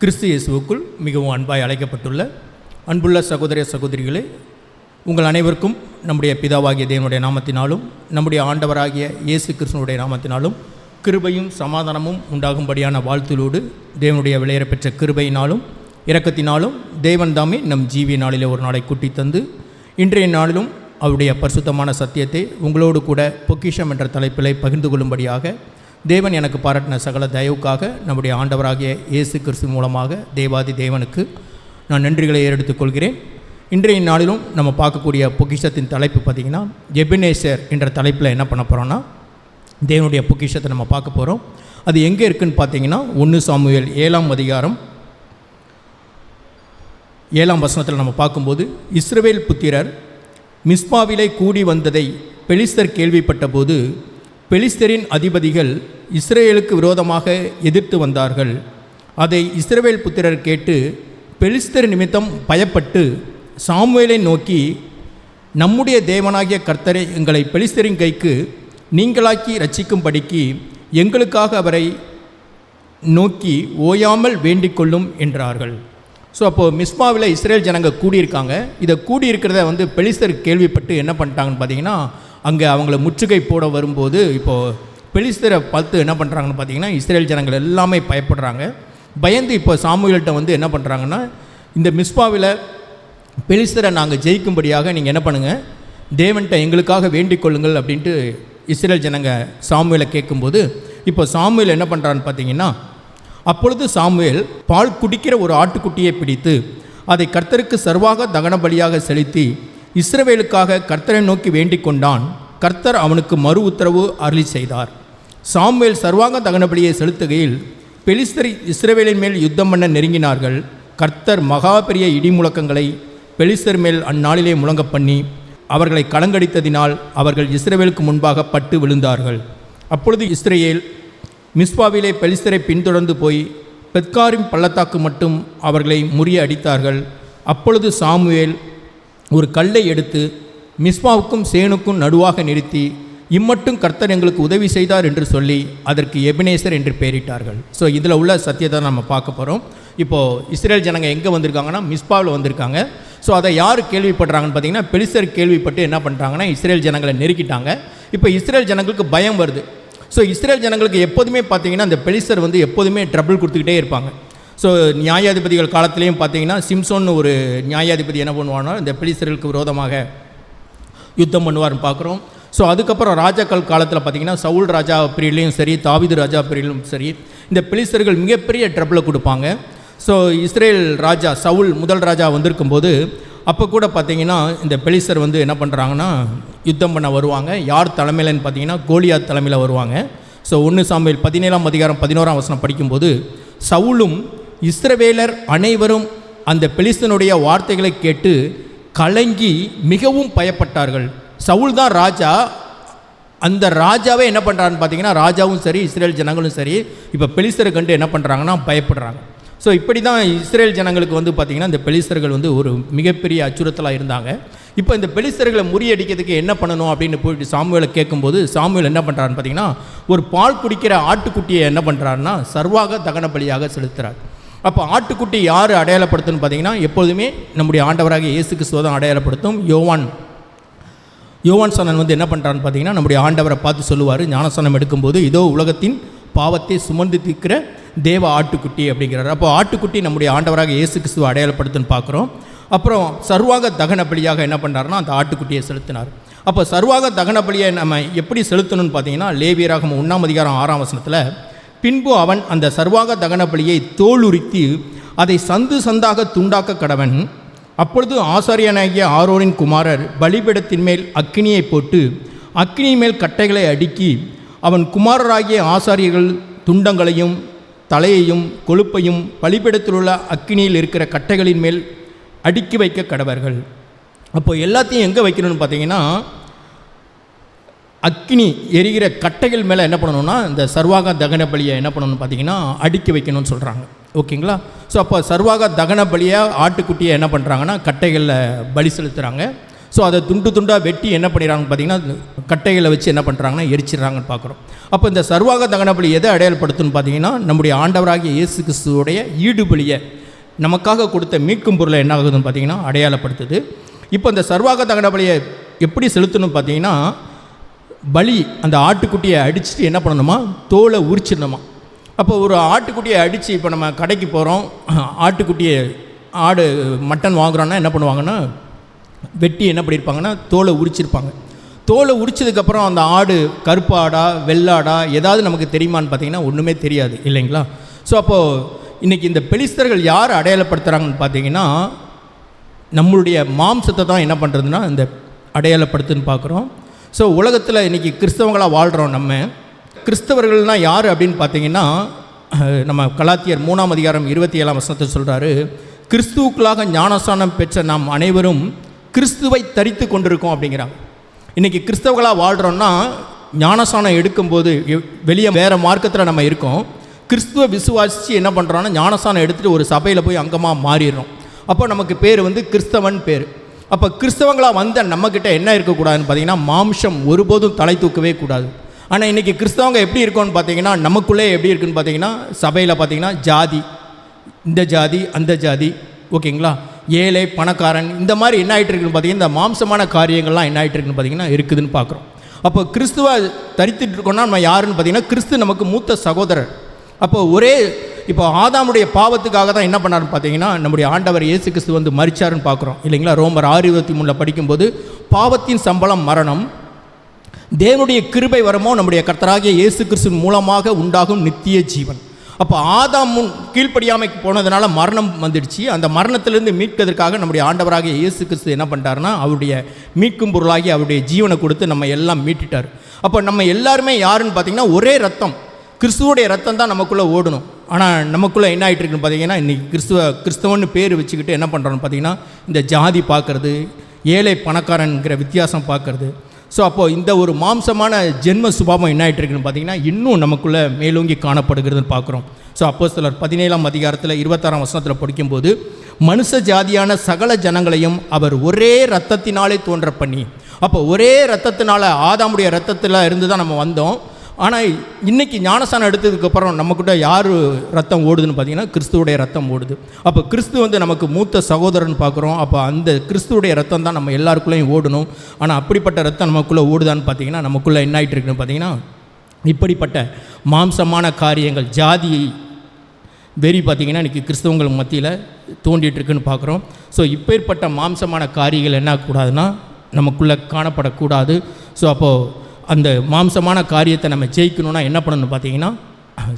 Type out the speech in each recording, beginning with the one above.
கிறிஸ்து இயேசுவுக்குள் மிகவும் அன்பாய் அழைக்கப்பட்டுள்ள அன்புள்ள சகோதர சகோதரிகளே உங்கள் அனைவருக்கும் நம்முடைய பிதாவாகிய தேவனுடைய நாமத்தினாலும் நம்முடைய ஆண்டவராகிய இயேசு கிருஷ்ணனுடைய நாமத்தினாலும் கிருபையும் சமாதானமும் உண்டாகும்படியான வாழ்த்துலோடு தேவனுடைய விளையர பெற்ற கிருபையினாலும் இரக்கத்தினாலும் தேவன் தாமே நம் ஜீவிய நாளிலே ஒரு நாளை கூட்டி தந்து இன்றைய நாளிலும் அவருடைய பரிசுத்தமான சத்தியத்தை உங்களோடு கூட பொக்கிஷம் என்ற தலைப்பிலை பகிர்ந்து கொள்ளும்படியாக தேவன் எனக்கு பாராட்டின சகல தயவுக்காக நம்முடைய ஆண்டவராகிய இயேசு கிறிஸ்து மூலமாக தேவாதி தேவனுக்கு நான் நன்றிகளை ஏறெடுத்துக் கொள்கிறேன். இன்றைய நாளிலும் நம்ம பார்க்கக்கூடிய பொக்கிஷத்தின் தலைப்பு பார்த்திங்கன்னா ஜெபினேசர் என்ற தலைப்பில் என்ன பண்ண போகிறோன்னா தேவனுடைய பொக்கிஷத்தை நம்ம பார்க்க போகிறோம் அது எங்கே இருக்குதுன்னு பார்த்தீங்கன்னா ஒன்று சாமுவேல் ஏழாம் அதிகாரம் ஏழாம் வசனத்தில் நம்ம பார்க்கும்போது இஸ்ரவேல் புத்திரர் மிஸ்பாவிலே கூடி வந்ததை பெலிஸ்தர் கேள்விப்பட்டபோது பெலிஸ்தரின் அதிபதிகள் இஸ்ரேலுக்கு விரோதமாக எதிர்த்து வந்தார்கள். அதை இஸ்ரேல் புத்திரர் கேட்டு பெலிஸ்தர் நிமித்தம் பயப்பட்டு சாமுவேலை நோக்கி நம்முடைய தேவனாகிய கர்த்தரை எங்களை பெலிஸ்தரின் கைக்கு நீங்களாக்கி ரட்சிக்கும்படிக்கு எங்களுக்காக அவரை நோக்கி ஓயாமல் வேண்டிக் கொள்ளும் என்றார்கள். ஸோ அப்போது மிஸ்மாவில் இஸ்ரேல் ஜனங்க கூடியிருக்காங்க. இதை கூடியிருக்கிறத வந்து பெலிஸ்தர் கேள்விப்பட்டு என்ன பண்ணிட்டாங்கன்னு பார்த்தீங்கன்னா அங்கே அவங்கள முற்றுகை போட வரும்போது இப்போது பெலிஸ்தரை பார்த்து என்ன பண்ணுறாங்கன்னு பார்த்தீங்கன்னா இஸ்ரேல் ஜனங்கள் எல்லாமே பயப்படுறாங்க. பயந்து இப்போ சாமுவேல்கிட்ட வந்து என்ன பண்ணுறாங்கன்னா இந்த மிஸ்பாவில் பெலிஸ்தரை நாங்கள் ஜெயிக்கும்படியாக நீங்கள் என்ன பண்ணுங்கள் தேவன்கிட்ட எங்களுக்காக வேண்டிக் கொள்ளுங்கள் அப்படின்ட்டு இஸ்ரேல் ஜனங்க சாமுவேலை கேட்கும்போது இப்போ சாமுவேல் என்ன பண்ணுறான்னு பார்த்தீங்கன்னா அப்பொழுது சாமுவேல் பால் குடிக்கிற ஒரு ஆட்டுக்குட்டியை பிடித்து அதை கர்த்தருக்கு சர்வாக தகன பலியாக செலுத்தி இஸ்ரவேலுக்காக கர்த்தரை நோக்கி வேண்டிக் கொண்டான் கர்த்தர் அவனுக்கு மறு உத்தரவு அருளி செய்தார். சாமுவேல் சர்வாங்க தகனபடியை செலுத்துகையில் பெலிஸ்தர் இஸ்ரவேலின் மேல் யுத்தம் பண்ண நெருங்கினார்கள். கர்த்தர் மகா பெரிய இடி முழக்கங்களை பெலிஸ்தர் மேல் அந்நாளிலே முழங்க பண்ணி அவர்களை கலங்கடித்ததினால் அவர்கள் இஸ்ரேவேலுக்கு முன்பாக பட்டு விழுந்தார்கள். அப்பொழுது இஸ்ரேல் மிஸ்பாவிலே பெலிஸ்தரை பின்தொடர்ந்து போய் பெத்காரின் பள்ளத்தாக்கு மட்டும் அவர்களை முறிய அடித்தார்கள் அப்பொழுது சாமுவேல் ஒரு கல்லை எடுத்து மிஸ்பாவுக்கும் சேனுக்கும் நடுவாக நிறுத்தி இம்மட்டும் கர்த்தர் எங்களுக்கு உதவி செய்தார் என்று சொல்லி அதற்கு எபினேசர் என்று பெயரிட்டார்கள். ஸோ இதில் உள்ள சத்தியத்தை நம்ம பார்க்க போகிறோம் இப்போது இஸ்ரேல் ஜனங்க எங்கே வந்திருக்காங்கன்னா மிஸ்பாவில் வந்திருக்காங்க. ஸோ அதை யார் கேள்விப்படுறாங்கன்னு பார்த்தீங்கன்னா பெலிசர் கேள்விப்பட்டு என்ன பண்ணுறாங்கன்னா இஸ்ரேல் ஜனங்களை நெருக்கிட்டாங்க. இப்போ இஸ்ரேல் ஜனங்களுக்கு பயம் வருது. ஸோ இஸ்ரேல் ஜனங்களுக்கு எப்போதுமே பார்த்தீங்கன்னா அந்த பெலிசர் வந்து எப்போதுமே ட்ரபிள் கொடுத்துக்கிட்டே இருப்பாங்க. ஸோ நியாயாதிபதிகள் காலத்திலையும் பார்த்தீங்கன்னா சிம்சோன்னு ஒரு நியாயாதிபதி என்ன பண்ணுவாங்கன்னா இந்த பெலிஸ்தர்களுக்கு விரோதமாக யுத்தம் பண்ணுவார்னு பார்க்குறோம். ஸோ அதுக்கப்புறம் ராஜாக்கள் காலத்தில் பார்த்தீங்கன்னா சவுல் ராஜா பிரியிலையும் சரி தாவிது ராஜா பீரியட்லையும் சரி இந்த பிலிஸ்தர்கள் மிகப்பெரிய ட்ரபிளை கொடுப்பாங்க. ஸோ இஸ்ரேல் ராஜா சவுல் முதல் ராஜா வந்திருக்கும்போது அப்போ கூட பார்த்தீங்கன்னா இந்த பெலிசர் வந்து என்ன பண்ணுறாங்கன்னா யுத்தம் பண்ண வருவாங்க. யார் தலைமையிலன்னு பார்த்தீங்கன்னா கோலியா தலைமையில் வருவாங்க. ஸோ ஒன்று சாமியில் பதினேழாம் அதிகாரம் பதினோராம் வசனம் படிக்கும்போது சவுலும் இஸ்ரவேலர் அனைவரும் அந்த பெலிஸ்தனுடைய வார்த்தைகளை கேட்டு கலங்கி மிகவும் பயப்பட்டார்கள். சவுல் தான் ராஜா. அந்த ராஜாவே என்ன பண்ணுறான்னு பார்த்தீங்கன்னா ராஜாவும் சரி இஸ்ரேல் ஜனங்களும் சரி இப்போ பெலிஸ்தரை கண்டு என்ன பண்ணுறாங்கன்னா பயப்படுறாங்க. ஸோ இப்படி தான் இஸ்ரேல் ஜனங்களுக்கு வந்து பார்த்திங்கன்னா இந்த பெலிஸ்தர்கள் வந்து ஒரு மிகப்பெரிய அச்சுறுத்தலாக இருந்தாங்க. இப்போ இந்த பெலிஸ்தர்களை முறியடிக்கிறதுக்கு என்ன பண்ணணும் அப்படின்னு போயிட்டு சாமுவேலை கேட்கும்போது சாமுவேல் என்ன பண்ணுறான்னு பார்த்தீங்கன்னா ஒரு பால் குடிக்கிற ஆட்டுக்குட்டியை என்ன பண்ணுறாருன்னா சர்வாக தகன பலியாக செலுத்துகிறார் அப்போ ஆட்டுக்குட்டி யார் அடையாளப்படுத்துன்னு பார்த்தீங்கன்னா எப்பொழுதுமே நம்முடைய ஆண்டவராக இயேசு கிறிஸ்துவ அடையாளப்படுத்தும் யோவான். யோவான் சனன் வந்து என்ன பண்ணுறான்னு பார்த்தீங்கன்னா நம்முடைய ஆண்டவரை பார்த்து சொல்லுவார். ஞானசனம் எடுக்கும்போது இதோ உலகத்தின் பாவத்தை சுமந்து தீர்க்கிற தேவ ஆட்டுக்குட்டி அப்படிங்கிறார். அப்போ ஆட்டுக்குட்டி நம்முடைய ஆண்டவராக இயேசு கிறிஸ்துவ அடையாளப்படுத்துன்னு பார்க்குறோம் அப்புறம் சர்வாக தகன பலியாக என்ன பண்ணுறாருன்னா அந்த ஆட்டுக்குட்டியை செலுத்தினார். அப்போ சர்வாக தகன பலியை நம்ம எப்படி செலுத்தணும்னு பார்த்தீங்கன்னா லேவியராக ஒன்றாம் அதிகாரம் ஆறாம் வசனத்தில் பின்பு அவன் அந்த சர்வாக தகன பலியை தோளுரித்து அதை சந்து சந்தாக துண்டாக்க கடவன். அப்பொழுது ஆசாரியனாகிய ஆரோனின் குமாரர் பலிபிடத்தின் மேல் அக்கினியை போட்டு அக்கினி மேல் கட்டைகளை அடுக்கி அவன் குமாரராகிய ஆசாரியர்கள் துண்டங்களையும் தலையையும் கொழுப்பையும் பலிபிடத்திலுள்ள அக்கினியில் இருக்கிற கட்டைகளின் மேல் அடுக்கி வைக்க கடவர்கள். அப்போ எல்லாத்தையும் எங்கே வைக்கணும்னு பார்த்தீங்கன்னா அக்னி எரிகிற கட்டைகள் மேலே என்ன பண்ணணும்னா இந்த சர்வாக தகன பலியை என்ன பண்ணணும்னு பார்த்தீங்கன்னா அடுக்கி வைக்கணும்னு சொல்கிறாங்க ஓகேங்களா? ஸோ அப்போ சர்வாக தகன பலியாக ஆட்டுக்குட்டியை என்ன பண்ணுறாங்கன்னா கட்டைகளில் பலி செலுத்துகிறாங்க ஸோ அதை துண்டு துண்டாக வெட்டி என்ன பண்ணிடுறாங்கன்னு பார்த்தீங்கன்னா கட்டைகளை வச்சு என்ன பண்ணுறாங்கன்னா எரிச்சிடுறாங்கன்னு பார்க்குறோம். அப்போ இந்த சர்வாக தகன பலி எதை அடையாளப்படுத்துன்னு பார்த்தீங்கன்னா நம்முடைய ஆண்டவராகிய இயேசு கிறிஸ்துவோடைய ஈடுபலியை நமக்காக கொடுத்த மீட்கும் பொருளை என்ன ஆகுதுன்னு பார்த்தீங்கன்னா அடையாளப்படுத்துது. இப்போ இந்த சர்வாக தகன பலியை எப்படி செலுத்தணும்னு பார்த்தீங்கன்னா பலி அந்த ஆட்டுக்குட்டியை அடிச்சுட்டு என்ன பண்ணணுமா? தோலை உரிச்சிடணுமா? அப்போ ஒரு ஆட்டுக்குட்டியை அடித்து இப்போ நம்ம கடைக்கு போகிறோம் ஆட்டுக்குட்டியை ஆடு மட்டன் வாங்குறோன்னா என்ன பண்ணுவாங்கன்னா வெட்டி என்ன பண்ணியிருப்பாங்கன்னா தோலை உரிச்சிருப்பாங்க. தோலை உரிச்சதுக்கப்புறம் அந்த ஆடு கருப்பாடா வெள்ளாடா ஏதாவது நமக்கு தெரியுமான்னு பார்த்தீங்கன்னா ஒன்றுமே தெரியாது இல்லைங்களா? ஸோ அப்போது இன்றைக்கி இந்த பெலிஸ்தர்கள் யார் அடையாளப்படுத்துகிறாங்கன்னு பார்த்தீங்கன்னா நம்மளுடைய மாம்சத்தை தான் என்ன பண்ணுறதுன்னா இந்த அடையாளப்படுத்துன்னு பார்க்குறோம். ஸோ உலகத்தில் இன்றைக்கி கிறிஸ்தவங்களாக வாழ்கிறோம் நம்ம. கிறிஸ்தவர்கள்னால் யார் அப்படின்னு பார்த்தீங்கன்னா நம்ம கலாத்தியர் மூணாம் அதிகாரம் இருபத்தி ஏழாம் வசனத்தை சொல்கிறாரு கிறிஸ்துவுக்களாக ஞானஸ்தானம் பெற்ற நாம் அனைவரும் கிறிஸ்துவை தரித்து கொண்டிருக்கோம் அப்படிங்கிறாங்க. இன்றைக்கி கிறிஸ்தவர்களாக வாழ்கிறோன்னா ஞானஸ்தானம் எடுக்கும்போது வெளியே வேறு மார்க்கத்தில் நம்ம இருக்கோம். கிறிஸ்துவ விசுவாசித்து என்ன பண்ணுறோன்னா ஞானஸ்தானம் எடுத்துகிட்டு ஒரு சபையில் போய் அங்கமாக மாறிடுறோம். அப்போ நமக்கு பேர் வந்து கிறிஸ்தவன் பேர். அப்போ கிறிஸ்தவங்களாக வந்த நம்மக்கிட்ட என்ன இருக்கக்கூடாதுன்னு பார்த்தீங்கன்னா மாம்சம் ஒருபோதும் தலை தூக்கவே கூடாது. ஆனால் இன்றைக்கி கிறிஸ்தவங்க எப்படி இருக்கோன்னு பார்த்தீங்கன்னா நமக்குள்ளே எப்படி இருக்குன்னு பார்த்தீங்கன்னா சபையில் பார்த்தீங்கன்னா ஜாதி இந்த ஜாதி அந்த ஜாதி ஓகேங்களா? ஏழை பணக்காரன் இந்த மாதிரி என்ன ஆகிட்டு இருக்குன்னு பார்த்தீங்கன்னா இந்த மாம்சமான காரியங்கள்லாம் என்ன ஆகிட்டு இருக்குன்னு பார்த்தீங்கன்னா இருக்குதுன்னு பார்க்குறோம் அப்போ கிறிஸ்துவ தரித்துட்டு இருக்கோம்னா நம்ம யாருன்னு பார்த்தீங்கன்னா கிறிஸ்து நமக்கு மூத்த சகோதரர். அப்போ ஒரே இப்போ ஆதாமுடைய பாவத்துக்காக தான் என்ன பண்ணாருன்னு பார்த்தீங்கன்னா நம்முடைய ஆண்டவர் இயேசு கிறிஸ்து வந்து மறிச்சாருன்னு பார்க்குறோம். இல்லைங்களா? ரோமர் ஆறு இருபத்தி மூணில் படிக்கும்போது பாவத்தின் சம்பளம் மரணம் தேவனுடைய கிருபை வரமோ? நம்முடைய கர்த்தராகிய இயேசு கிறிஸ்து மூலமாக உண்டாகும் நித்திய ஜீவன். அப்போ ஆதாம் முன் கீழ்ப்படியாமைக்கு போனதுனால மரணம் வந்துடுச்சு. அந்த மரணத்திலிருந்து மீட்பதற்காக நம்முடைய ஆண்டவராகிய இயேசு கிறிஸ்து என்ன பண்ணிட்டாருன்னா அவருடைய மீட்கும் பொருளாகி அவருடைய ஜீவனை கொடுத்து நம்ம எல்லாம் மீட்டுட்டார். அப்போ நம்ம எல்லாருமே யாருன்னு பார்த்தீங்கன்னா ஒரே ரத்தம். கிறிஸ்துவோடைய ரத்தம் தான் நமக்குள்ளே ஓடணும். ஆனால் நமக்குள்ளே என்ன ஆகிட்டு இருக்குன்னு பார்த்தீங்கன்னா இன்றைக்கி கிறிஸ்துவ கிறிஸ்தவன்னு பேர் வச்சுக்கிட்டு என்ன பண்ணுறோன்னு பார்த்தீங்கன்னா இந்த ஜாதி பார்க்குறது ஏழை பணக்காரங்கிற வித்தியாசம் பார்க்குறது ஸோ அப்போது இந்த ஒரு மாம்சமான ஜென்ம சுபாவம் என்ன ஆகிட்டு இருக்குன்னு பார்த்தீங்கன்னா இன்னும் நமக்குள்ளே மேலோங்கி காணப்படுகிறதுன்னு பார்க்குறோம் ஸோ அப்போ சிலர் பதினேழாம் அதிகாரத்தில் இருபத்தாறாம் வசனத்தில் படிக்கும்போது மனுஷ ஜாதியான சகல ஜனங்களையும் அவர் ஒரே ரத்தத்தினாலே தோன்ற பண்ணி அப்போ ஒரே ரத்தத்தினால ஆதாமுடைய ரத்தத்தில் இருந்து தான் நம்ம வந்தோம். ஆனால் இன்றைக்கி ஞானஸ்தானம் எடுத்ததுக்கப்புறம் நம்மக்கிட்ட யார் ரத்தம் ஓடுதுன்னு பார்த்தீங்கன்னா கிறிஸ்துவோடைய ரத்தம் ஓடுது. அப்போ கிறிஸ்து வந்து நமக்கு மூத்த சகோதரன் பார்க்குறோம் அப்போ அந்த கிறிஸ்துவோடைய ரத்தம் தான் நம்ம எல்லாருக்குள்ளேயும் ஓடணும். ஆனால் அப்படிப்பட்ட ரத்தம் நமக்குள்ளே ஓடுதான்னு பார்த்தீங்கன்னா நமக்குள்ளே என்ன ஆகிட்டு இருக்குன்னு பார்த்தீங்கன்னா இப்படிப்பட்ட மாம்சமான காரியங்கள் ஜாதி வெறி பார்த்திங்கன்னா இன்றைக்கி கிறிஸ்தவங்கள் மத்தியில் தோண்டிகிட்ருக்குன்னு பார்க்குறோம் ஸோ இப்பேற்பட்ட மாம்சமான காரியங்கள் என்ன கூடாதுன்னா நமக்குள்ளே காணப்படக்கூடாது. ஸோ அப்போது அந்த மாம்சமான காரியத்தை நம்ம ஜெயிக்கணும்னா என்ன பண்ணணும்னு பார்த்தீங்கன்னா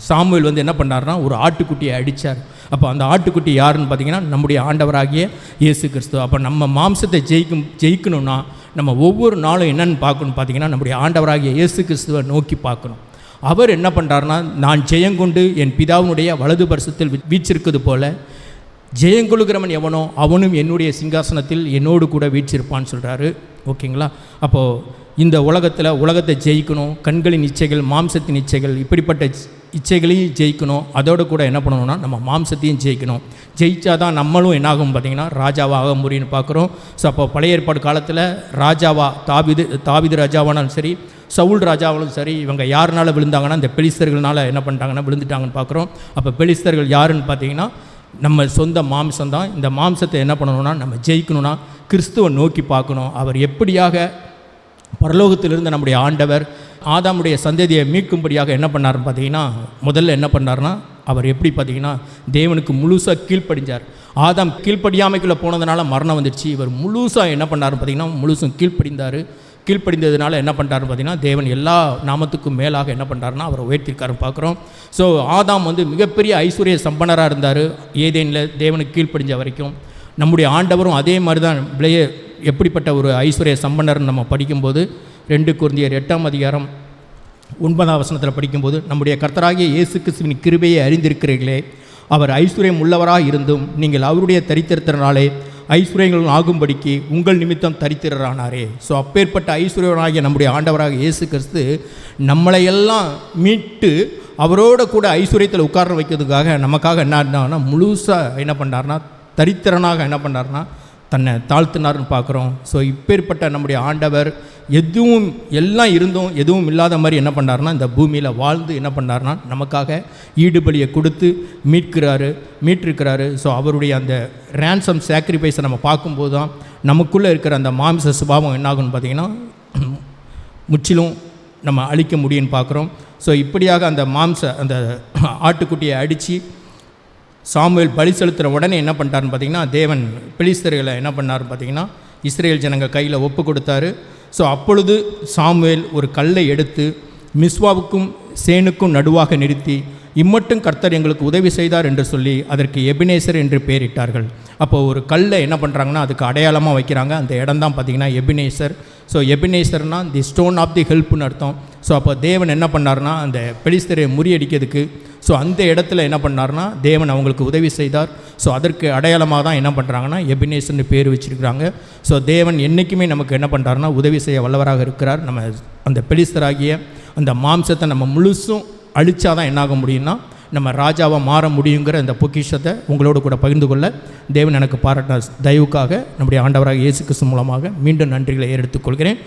சாமுவேல் வந்து என்ன பண்ணார்னா ஒரு ஆட்டுக்குட்டியை அடித்தார் அப்போ அந்த ஆட்டுக்குட்டி யாருன்னு பார்த்தீங்கன்னா நம்முடைய ஆண்டவராகிய இயேசு கிறிஸ்து. அப்போ நம்ம மாம்சத்தை ஜெயிக்கும் ஜெயிக்கணும்னா நம்ம ஒவ்வொரு நாளும் என்னென்னு பார்க்கணும் பார்த்தீங்கன்னா நம்முடைய ஆண்டவராகிய இயேசு கிறிஸ்துவை நோக்கி பார்க்கணும். அவர் என்ன பண்ணுறாருனா நான் ஜெயங்கொண்டு என் பிதாவினுடைய வலது பரிசத்தில் வீ- போல் போல எவனோ அவனும் என்னுடைய சிங்காசனத்தில் என்னோடு கூட வீச்சிருப்பான்னு சொல்கிறாரு ஓகேங்களா? அப்போது இந்த உலகத்தில் உலகத்தை ஜெயிக்கணும் கண்களின் இச்சைகள் மாம்சத்தின் இச்சைகள் இப்படிப்பட்ட இச்சைகளையும் ஜெயிக்கணும். அதோடு கூட என்ன பண்ணணும்னா நம்ம மாம்சத்தையும் ஜெயிக்கணும். ஜெயிச்சா தான் நம்மளும் என்னாகும் பார்த்தீங்கன்னா ராஜாவாக முடியும்னு பார்க்குறோம் ஸோ அப்போ பழைய ஏற்பாடு காலத்தில் ராஜாவா தாவிது தாவிது ராஜாவானாலும் சரி சவுல் ராஜாவாலும் சரி இவங்க யாருனால விழுந்தாங்கன்னா இந்த பெலிஸ்தர்கள்னால என்ன பண்ணிட்டாங்கன்னா விழுந்துட்டாங்கன்னு பார்க்குறோம் அப்போ பெலிஸ்தர்கள் யாருன்னு பார்த்தீங்கன்னா நம்ம சொந்த மாம்சம் தான் இந்த மாம்சத்தை என்ன பண்ணணும்னா நம்ம ஜெயிக்கணும்னா கிறிஸ்துவை நோக்கி பார்க்கணும் அவர் எப்படியாக பரலோகத்திலிருந்து நம்முடைய ஆண்டவர் ஆதாமுடைய சந்ததியை மீட்கும்படியாக என்ன பண்ணாருன்னு பார்த்தீங்கன்னா முதல்ல என்ன பண்ணார்னா அவர் எப்படி பார்த்தீங்கன்னா தேவனுக்கு முழுசாக கீழ்ப்படிஞ்சார். ஆதாம் கீழ்ப்படியாமைக்குள்ளே போனதுனால மரணம் வந்துடுச்சு. இவர் முழுசாக என்ன பண்ணாருன்னு பார்த்தீங்கன்னா முழுசும் கீழ்ப்படிந்தார். கீழ்ப்படிந்ததுனால என்ன பண்ணுறாருன்னு பார்த்தீங்கன்னா தேவன் எல்லா நாமத்துக்கும் மேலாக என்ன பண்ணுறாருன்னா அவரை உயர்த்திருக்காருன்னு பார்க்குறோம். ஸோ ஆதாம் வந்து மிகப்பெரிய ஐஸ்வர்ய சம்பனராக இருந்தார். ஏதேனில் தேவனுக்கு கீழ்ப்படிஞ்ச வரைக்கும். நம்முடைய ஆண்டவரும் அதே மாதிரி தான் விளைய எப்படிப்பட்ட ஒரு ஐஸ்வர்ய சம்பன்னர்னு நம்ம படிக்கும்போது ரெண்டு குருந்தியர் எட்டாம் அதிகாரம் ஒன்பதாம் வசனத்தில் படிக்கும்போது நம்முடைய கர்த்தராகிய இயேசு கிறிஸ்துவின் கிருபையை அறிந்திருக்கிறீர்களே அவர் ஐஸ்வர்யம் உள்ளவராக இருந்தும் நீங்கள் அவருடைய தரித்திரத்தினாலே ஐஸ்வர்யங்கள் ஆகும்படிக்கு உங்கள் நிமித்தம் தரித்திரரானாரே. ஸோ அப்பேற்பட்ட ஐஸ்வர்யனாகிய நம்முடைய ஆண்டவராக இயேசு கிறிஸ்து நம்மளையெல்லாம் மீட்டு அவரோட கூட ஐஸ்வர்யத்தில் உட்கார வைக்கிறதுக்காக நமக்காக என்ன முழுசாக என்ன பண்ணார்னா தரித்திரனாக என்ன பண்ணார்னா தன்னை தாழ்த்தினார்னு பார்க்குறோம். ஸோ இப்பேற்பட்ட நம்முடைய ஆண்டவர் எதுவும் எல்லாம் இருந்தும் எதுவும் இல்லாத மாதிரி என்ன பண்ணார்னா இந்த பூமியில் வாழ்ந்து என்ன பண்ணார்னா நமக்காக ஈடுபலியை கொடுத்து மீட்கிறாரு மீட்டிருக்கிறாரு. ஸோ அவருடைய அந்த ரேன்சம் சாக்ரிஃபைஸை நம்ம பார்க்கும்போது தான் நமக்குள்ளே இருக்கிற அந்த மாமிச சுபாவம் என்னாகும்னு பார்த்திங்கன்னா முற்றிலும் நம்ம அழிக்க முடியும்னு பார்க்குறோம். ஸோ இப்படியாக அந்த மாம்ச அந்த ஆட்டுக்குட்டியை அடித்து சாமுவேல் பலி செலுத்துகிற உடனே என்ன பண்ணிட்டாருன்னு பார்த்தீங்கன்னா தேவன் பிலிஸ்தர்களை என்ன பண்ணாருன்னு பார்த்தீங்கன்னா இஸ்ரேல் ஜனங்க கையில் ஒப்பு கொடுத்தாரு. ஸோ அப்பொழுது சாமுவேல் ஒரு கல்லை எடுத்து மிஸ்வாவுக்கும் சேனுக்கும் நடுவாக நிறுத்தி இம்மட்டும் கர்த்தர் எங்களுக்கு உதவி செய்தார் என்று சொல்லி அதற்கு எபினேசர் என்று பெயரிட்டார்கள் அப்போ ஒரு கல்லை என்ன பண்ணுறாங்கன்னா அதுக்கு அடையாளமாக வைக்கிறாங்க. அந்த இடம் தான் பார்த்தீங்கன்னா எபினேசர். ஸோ எபினேசர்னால் தி ஸ்டோன் ஆஃப் தி ஹெல்ப்னு அர்த்தம். ஸோ அப்போ தேவன் என்ன பண்ணார்னா அந்த பெலிஸ்தரை முறியடிக்கிறதுக்கு ஸோ அந்த இடத்துல என்ன பண்ணார்னா தேவன் அவங்களுக்கு உதவி செய்தார். ஸோ அதற்கு அடையாளமாக தான் என்ன பண்ணுறாங்கன்னா எபினேசர்னு பேர் வச்சிருக்கிறாங்க. ஸோ தேவன் என்றைக்குமே நமக்கு என்ன பண்ணுறாருனா உதவி செய்ய வல்லவராக இருக்கிறார். நம்ம அந்த பெலிஸ்தராகிய அந்த மாம்சத்தை நம்ம முழுசும் அழிச்சாதான் என்னாக முடியும்னா நம்ம ராஜாவாக மாற முடியுங்கிற இந்த பொக்கிஷத்தை உங்களோடு கூட பகிர்ந்து கொள்ள தேவன் எனக்கு பாராட்டின தயவுக்காக நம்முடைய ஆண்டவராக இயேசு கிறிஸ்து மூலமாக மீண்டும் நன்றிகளை ஏறெடுத்துக்கொள்கிறேன்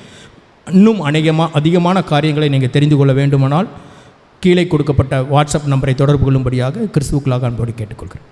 இன்னும் அநேகமாக அதிகமான காரியங்களை நீங்கள் தெரிந்து கொள்ள வேண்டுமானால் கீழே கொடுக்கப்பட்ட வாட்ஸ்அப் நம்பரை தொடர்பு கொள்ளும்படியாக கிறிஸ்துவுக்களாக அன்போடு கேட்டுக்கொள்கிறேன்.